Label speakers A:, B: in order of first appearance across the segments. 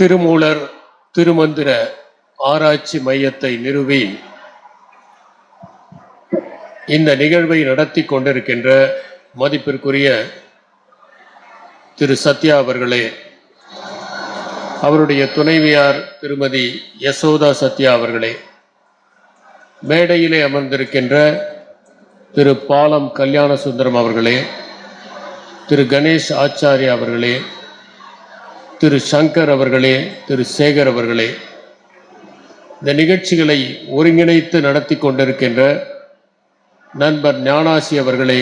A: திருமூலர் திருமந்திர ஆராய்ச்சி மையத்தை நிறுவி இந்த நிகழ்வை நடத்தி கொண்டிருக்கின்ற மதிப்பிற்குரிய திரு சத்யா அவர்களே அவருடைய துணைவியார் திருமதி யசோதா சத்யா அவர்களே மேடையிலே அமர்ந்திருக்கின்ற திரு பாலம் கல்யாண சுந்தரம் அவர்களே திரு கணேஷ் ஆச்சாரியா அவர்களே திரு சங்கர் அவர்களே திரு சேகர் அவர்களே இந்த நிகழ்ச்சிகளை ஒருங்கிணைத்து நடத்தி கொண்டிருக்கின்ற நண்பர் ஞானாசி அவர்களே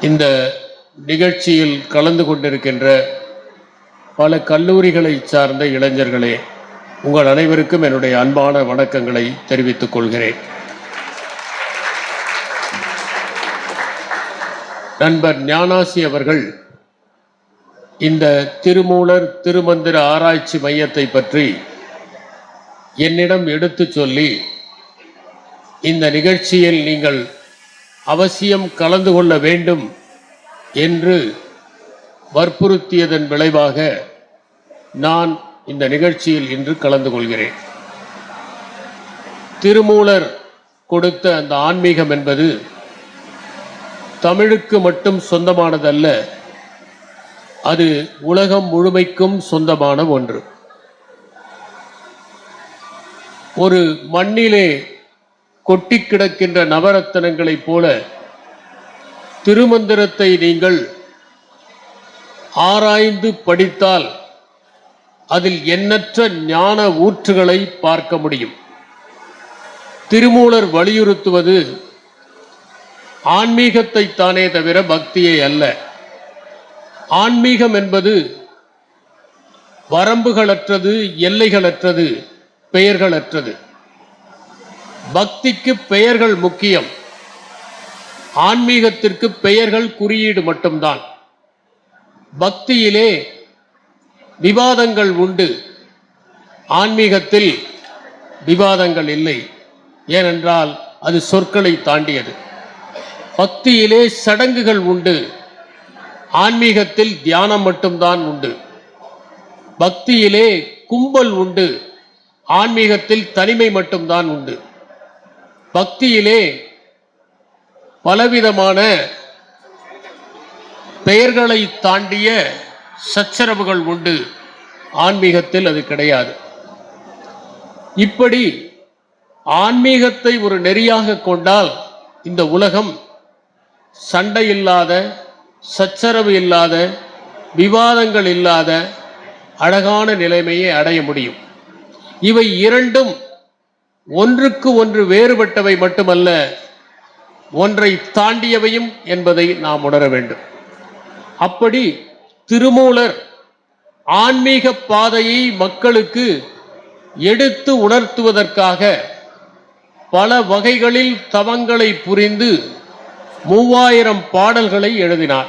A: இந்த நிகழ்ச்சியில் கலந்து கொண்டிருக்கின்ற பல கல்லூரிகளை சார்ந்த இளைஞர்களே உங்கள் அனைவருக்கும் என்னுடைய அன்பான வணக்கங்களை தெரிவித்துக் கொள்கிறேன். நண்பர் ஞானாசி அவர்கள் இந்த திருமூலர் திருமந்திர ஆராய்ச்சி மையத்தை பற்றி என்னிடம் எடுத்துச் சொல்லி இந்த நிகழ்ச்சியில் நீங்கள் அவசியம் கலந்து கொள்ள வேண்டும் என்று வற்புறுத்தியதன் விளைவாக நான் இந்த நிகழ்ச்சியில் இன்று கலந்து கொள்கிறேன். திருமூலர் கொடுத்த அந்த ஆன்மீகம் என்பது தமிழுக்கு மட்டும் சொந்தமானதல்ல அது உலகம் முழுமைக்கும் சொந்தமான ஒன்று. ஒரு மண்ணிலே கொட்டி கிடக்கின்ற நவரத்தனங்களைப் போல திருமந்திரத்தை நீங்கள் ஆராய்ந்து படித்தால் அதில் எண்ணற்ற ஞான ஊற்றுகளை பார்க்க முடியும். திருமூலர் வலியுறுத்துவது ஆன்மீகத்தை தானே தவிர பக்தியை அல்ல. ஆன்மீகம் என்பது வரம்புகளற்றது எல்லைகளற்றது பெயர்களற்றது. பக்திக்கு பெயர்கள் முக்கியம். ஆன்மீகத்திற்கு பெயர்கள் குறியீடு மட்டும்தான். பக்தியிலே விவாதங்கள் உண்டு. ஆன்மீகத்தில் விவாதங்கள் இல்லை. ஏனென்றால் அது சொற்களை தாண்டியது. பக்தியிலே சடங்குகள் உண்டு. ஆன்மீகத்தில் தியானம் மட்டும்தான் உண்டு. பக்தியிலே கும்பல் உண்டு. ஆன்மீகத்தில் தனிமை மட்டும்தான் உண்டு. பக்தியிலே பலவிதமான பெயர்களை தாண்டிய சச்சரவுகள் உண்டு. ஆன்மீகத்தில் அது கிடையாது. இப்படி ஆன்மீகத்தை ஒரு நெறியாக கொண்டால் இந்த உலகம் சண்டையில்லாத சச்சரவு இல்லாத விவாதங்கள் இல்லாத அழகான நிலைமையை அடைய முடியும். இவை இரண்டும் ஒன்றுக்கு ஒன்று வேறுபட்டவை மட்டுமல்ல ஒன்றை தாண்டியவையும் என்பதை நாம் உணர வேண்டும். அப்படி திருமூலர் ஆன்மீக பாதையை மக்களுக்கு எடுத்து உணர்த்துவதற்காக பல வகைகளில் தவங்களை புரிந்து மூவாயிரம் பாடல்களை எழுதினார்.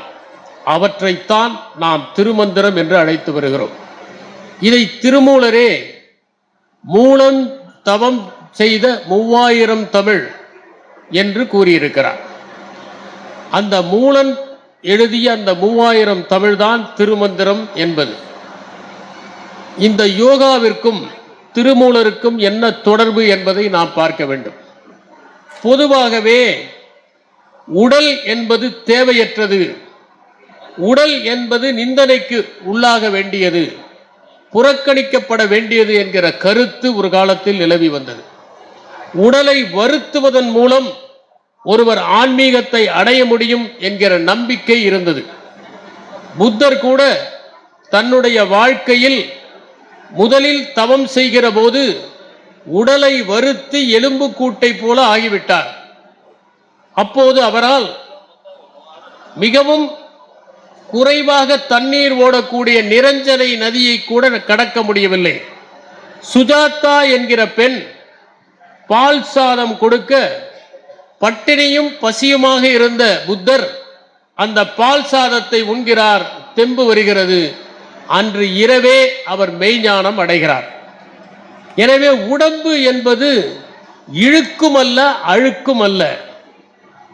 A: அவற்றைத்தான் நாம் திருமந்திரம் என்று அழைத்து வருகிறோம். இதை திருமூலரே மூலம் தவம் செய்த மூவாயிரம் தமிழ் என்று கூறியிருக்கிறார். அந்த மூலன் எழுதிய அந்த மூவாயிரம் தமிழ்தான் திருமந்திரம் என்பது. இந்த யோகாவிற்கும் திருமூலருக்கும் என்ன தொடர்பு என்பதை நாம் பார்க்க வேண்டும். பொதுவாகவே உடல் என்பது தேவையற்றது. உடல் என்பது நிந்தனைக்கு உள்ளாக வேண்டியது. புறக்கணிக்கப்பட வேண்டியது என்கிற கருத்து ஒரு காலத்தில் நிலவி வந்தது. உடலை வருத்துவதன் மூலம் ஒருவர் ஆன்மீகத்தை அடைய முடியும் என்கிற நம்பிக்கை இருந்தது. புத்தர் கூட தன்னுடைய வாழ்க்கையில் முதலில் தவம் செய்கிற போது உடலை வருத்தி எலும்பு கூட்டை போல ஆகிவிட்டார். அப்போது அவரால் மிகவும் குறைவாக தண்ணீர் ஓடக்கூடிய நிரஞ்சனை நதியை கூட கடக்க முடியவில்லை. சுஜாதா என்கிற பெண் பால் சாதம் கொடுக்க பட்டினியும் பசியுமாக இருந்த புத்தர் அந்த பால் சாதத்தை உண்கிறார் தெம்பு வருகிறது. அன்று இரவே அவர் மெய்ஞானம் அடைகிறார். எனவே உடம்பு என்பது இழுக்கும் அல்ல அழுக்கும் அல்ல.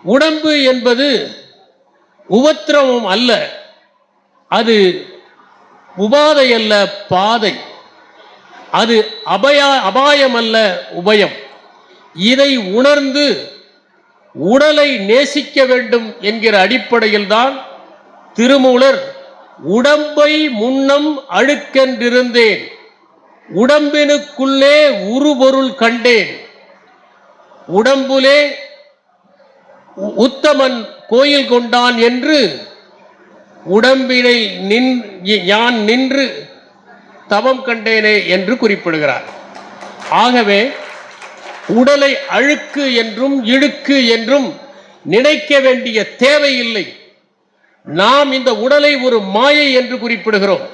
A: உடம்பு என்பது உபத்திரவம் அல்ல. அது உபாதை அல்ல பாதை. அது அபயா அபாயம் அல்ல உபயம். இதை உணர்ந்து உடலை நேசிக்க வேண்டும் என்கிற அடிப்படையில் தான் திருமூலர் உடம்பை முன்னம் அழுக்கென்றிருந்தேன். உடம்பினுக்குள்ளே உருபொருள் கண்டேன். உடம்புலே உத்தமன் கோயில் கொண்டான் என்று உடம்பினை நின் யான் நின்று தவம் கண்டேனே என்று குறிப்பிடுகிறார். ஆகவே உடலை அழுக்கு என்றும் இழுக்கு என்றும் நினைக்க வேண்டிய தேவையில்லை. நாம் இந்த உடலை ஒரு மாயை என்று குறிப்பிடுகிறோம்.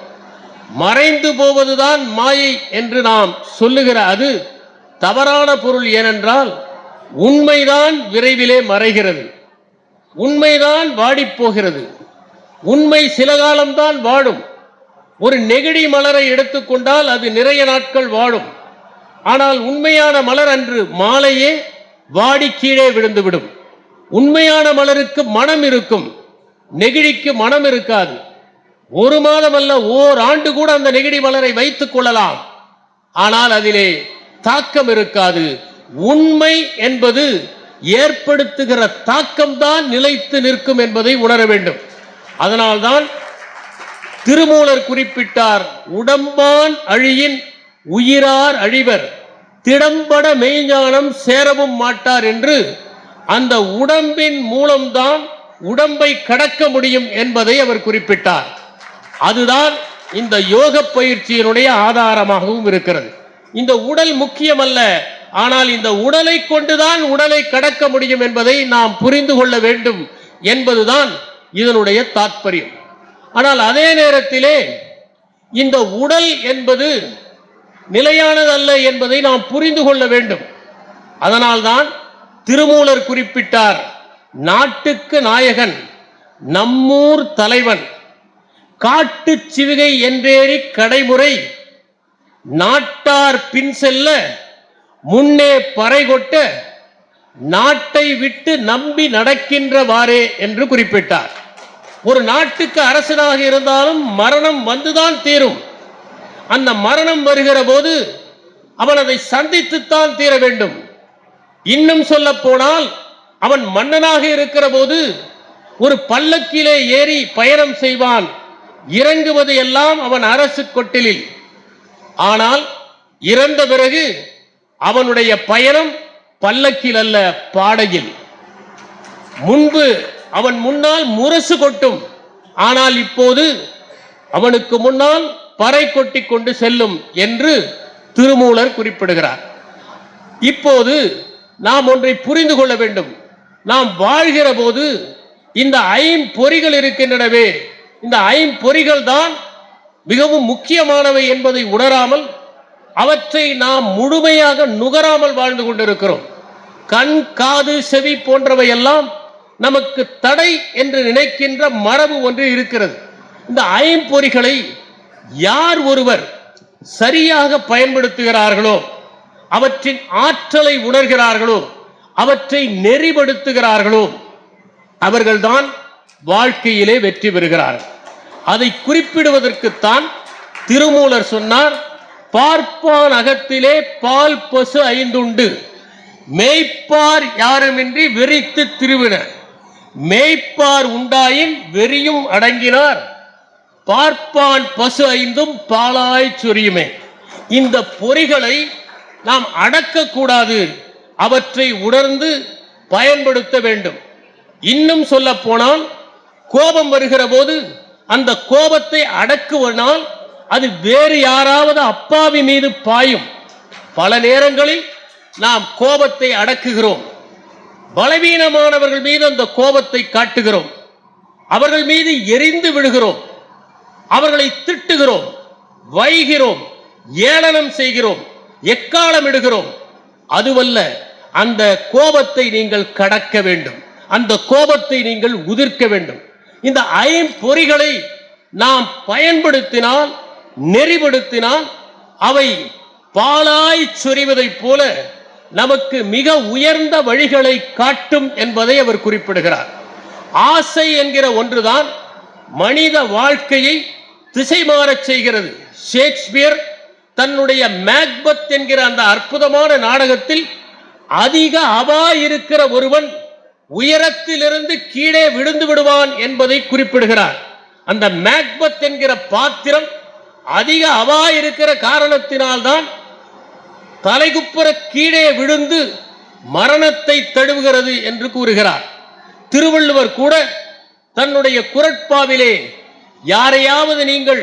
A: மறைந்து போவதுதான் மாயை என்று நாம் சொல்லுகிற அது தவறான பொருள் ஏனென்றால் உண்மைதான் விரைவிலே மறைகிறது. உண்மைதான் வாடிப்போகிறது உண்மை சில காலம்தான் வாடும். ஒரு நெகிழி மலரை எடுத்துக்கொண்டால் அது நிறைய நாட்கள் வாடும். ஆனால் உண்மையான மலர் அன்று மாலையே வாடி கீழே விழுந்துவிடும். உண்மையான மலருக்கு மனம் இருக்கும். நெகிழிக்கு மனம் இருக்காது. ஒரு மாதம் அல்ல ஓர் ஆண்டு கூட அந்த நெகிழி மலரை வைத்துக் கொள்ளலாம். ஆனால் அதிலே தாக்கம் இருக்காது. உண்மை என்பது ஏற்படுத்துகிற தாக்கம்தான் நிலைத்து நிற்கும் என்பதை உணர வேண்டும். அதனால்தான் திருமூலர் குறிப்பிட்டார் உடம்பான் அழியின் உயிரார் அழிவர் திடம்பட மெய்ஞானம் சேரவும் மாட்டார் என்று அந்த உடம்பின் மூலம்தான் உடம்பை கடக்க முடியும் என்பதை அவர் குறிப்பிட்டார். அதுதான் இந்த யோக பயிற்சியினுடைய ஆதாரமாகவும் இருக்கிறது. இந்த உடல் முக்கியமல்ல ஆனால் இந்த உடலை கொண்டுதான் உடலை கடக்க முடியும் என்பதை நாம் புரிந்து கொள்ள வேண்டும் என்பதுதான் இதனுடைய தாத்பரியம். ஆனால் அதே நேரத்திலே இந்த உடல் என்பது நிலையானதல்ல என்பதை நாம் புரிந்து கொள்ள வேண்டும். அதனால்தான் திருமூலர் குறிப்பிட்டார் நாட்டுக்கு நாயகன் நம்மூர் தலைவன் காட்டுச் சிவிகை என்றேறி கடைமுறை நாட்டார் பின் செல்ல முன்னே பறை கொட்ட நாட்டை விட்டு நம்பி நடக்கின்றவாறே என்று குறிப்பிட்டார். ஒரு நாட்டுக்கு அரசனாக இருந்தாலும் மரணம் வந்துதான் தீரும். அந்த மரணம் வருகிற போது அவன் அதை சந்தித்துத்தான் தீர வேண்டும். இன்னும் சொல்ல போனால் அவன் மன்னனாக இருக்கிற போது ஒரு பல்லக்கிலே ஏறி பயணம் செய்வான். இறங்குவது எல்லாம் அவன் அரசு கொட்டிலில். ஆனால் இறந்த பிறகு அவனுடைய பயணம் பல்லக்கில் அல்ல பாடையில். முன்பு அவன் முன்னால் முரசு கொட்டும். ஆனால் இப்போது அவனுக்கு முன்னால் பறை கொட்டி கொண்டு செல்லும் என்று திருமூலர் குறிப்பிடுகிறார். இப்போது நாம் ஒன்றை புரிந்து கொள்ள வேண்டும். நாம் வாழ்கிற போது இந்த ஐம்பொறிகள் இருக்கின்றனவே. இந்த ஐம்பொறிகள் தான் மிகவும் முக்கியமானவை என்பதை உணராமல் அவற்றை நாம் முழுமையாக நுகராமல் வாழ்ந்து கொண்டிருக்கிறோம். கண் காது செவி போன்றவை எல்லாம் நமக்கு தடை என்று நினைக்கின்ற மரபு ஒன்று இருக்கிறது. இந்த ஐம்பொறிகளை யார் ஒருவர் சரியாக பயன்படுத்துகிறார்களோ அவற்றின் ஆற்றலை உணர்கிறார்களோ அவற்றை நெறிப்படுத்துகிறார்களோ அவர்கள்தான் வாழ்க்கையிலே வெற்றி பெறுகிறார்கள். அதை குறிப்பிடுவதற்குத்தான் திருமூலர் சொன்னார் பார்ப்பான் அகத்திலே பால் பசு ஐந்துண்டு. மேய்ப்பார் யாருமின்றி வெறித்து திருவின மேய்ப்பார் உண்டாயின் வெறியும் அடங்கினார். பார்ப்பான் பசு ஐந்தும் பாலாய் சொரியுமே. இந்த பொறிகளை நாம் அடக்கக்கூடாது. அவற்றை உணர்ந்து பயன்படுத்த வேண்டும். இன்னும் சொல்ல போனால் கோபம் வருகிற போது அந்த கோபத்தை அடக்குவனால் அது வேறு யாராவது அப்பாவி மீது பாயும். பல நேரங்களில் நாம் கோபத்தை அடக்குகிறோம். பலவீனமானவர்கள் மீது அந்த கோபத்தை காட்டுகிறோம். அவர்கள் மீது எரிந்து விடுகிறோம் அவர்களை திட்டுகிறோம். வைகிறோம். ஏளனம் செய்கிறோம். எக்காலம் இடுகிறோம் அதுவல்ல அந்த கோபத்தை நீங்கள் கடக்க வேண்டும். அந்த கோபத்தை நீங்கள் உதிர்க்க வேண்டும். இந்த ஐம்பொறிகளை நாம் பயன்படுத்தினால் நெறிப்படுத்தினால் அவை பாலாய் சொரிவதைப் போல நமக்கு மிக உயர்ந்த வழிகளை காட்டும் என்பதை அவர் குறிப்பிடுகிறார். ஆசை என்கிற ஒன்றுதான் மனித வாழ்க்கையை திசை மாறச் செய்கிறது. ஷேக்ஸ்பியர் தன்னுடைய மேக்பத் என்கிற அந்த அற்புதமான நாடகத்தில் அதிக அவா இருக்கிற ஒருவன் உயரத்திலிருந்து கீழே விழுந்து விடுவான் என்பதை குறிப்பிடுகிறார். அந்த மேக்பத் என்கிற பாத்திரம் அதிக அவா இருக்கிற காரணத்தினால்தான் தலைகுப்புற கீழே விழுந்து மரணத்தை தழுவுகிறது என்று கூறுகிறார். திருவள்ளுவர் கூட தன்னுடைய குரட்பாவிலே யாரையாவது நீங்கள்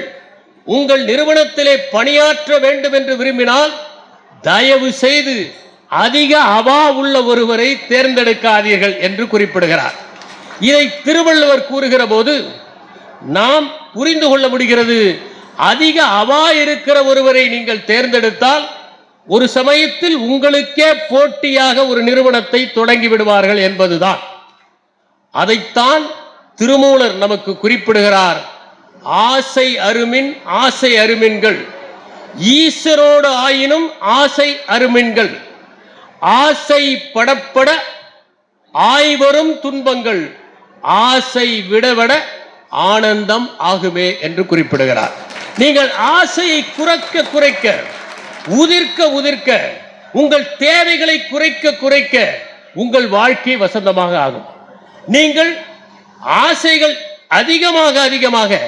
A: உங்கள் நிறுவனத்திலே பணியாற்ற வேண்டும் என்று விரும்பினால் தயவு செய்து அதிக அவா உள்ள ஒருவரை தேர்ந்தெடுக்காதீர்கள் என்று குறிப்பிடுகிறார். இதை திருவள்ளுவர் கூறுகிற போது நாம் புரிந்து கொள்ள முடிகிறது. அதிக அவா இருக்கிற ஒருவரை நீங்கள் தேர்ந்தெடுத்தால் ஒரு சமயத்தில் உங்களுக்கே போட்டியாக ஒரு நிறுவனத்தை தொடங்கி விடுவார்கள் என்பதுதான். அதைத்தான் திருமூலர் நமக்கு குறிப்பிடுகிறார். ஆசை அருமின் ஆசை அருமின்கள். ஈஸ்வரோடு ஆயினும் ஆசை அருமின்கள். ஆசை படப்பட ஆய்வரும் துன்பங்கள். ஆசை விடவிட ஆனந்தம் ஆகுமே என்று குறிப்பிடுகிறார். நீங்கள் ஆசையை குறைக்க குறைக்க உதிர்க்க உதிர்க்க உங்கள் தேவைகளை குறைக்க குறைக்க உங்கள் வாழ்க்கை வசந்தமாக ஆகும். நீங்கள் ஆசைகள் அதிகமாக அதிகமாக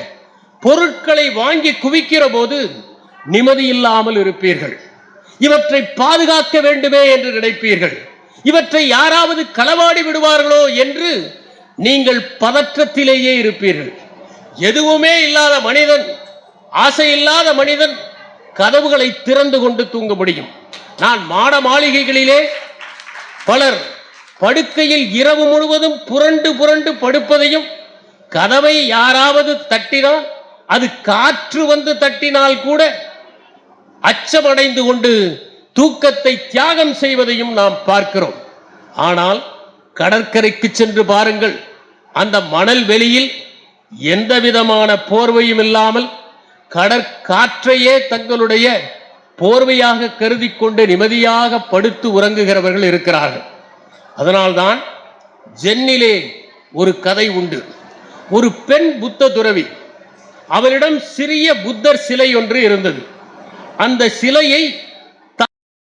A: பொருட்களை வாங்கி குவிக்கிற போது நிம்மதி இல்லாமல் இருப்பீர்கள். இவற்றை பாதுகாக்க வேண்டுமே என்று நினைப்பீர்கள். இவற்றை யாராவது களவாடி விடுவார்களோ என்று நீங்கள் பதற்றத்திலேயே இருப்பீர்கள். எதுவுமே இல்லாத மனிதன் ஆசை இல்லாத மனிதன் கதவுகளை திறந்து கொண்டு தூங்க முடியும். நான் மாட மாளிகைகளிலே பலர் படுக்கையில் இரவு முழுவதும் புரண்டு புரண்டு படுப்பதையும் கதவை யாராவது தட்டினால் அது காற்று வந்து தட்டினால் கூட அச்சமடைந்து கொண்டு தூக்கத்தை தியாகம் செய்வதையும் நாம் பார்க்கிறோம். ஆனால் கடற்கரைக்கு சென்று பாருங்கள் அந்த மணல் வெளியில் எந்த விதமான போர்வையும் இல்லாமல் கடற்காற்றையே தங்களுடைய போர்வையாக கருதி கொண்டு நிம்மதியாக படுத்து உறங்குகிறவர்கள் இருக்கிறார்கள். அதனால்தான் ஜென்னிலே ஒரு கதை உண்டு. ஒரு பெண் புத்த துறவி அவளிடம் சிறிய புத்தர் சிலை ஒன்று இருந்தது. அந்த சிலையை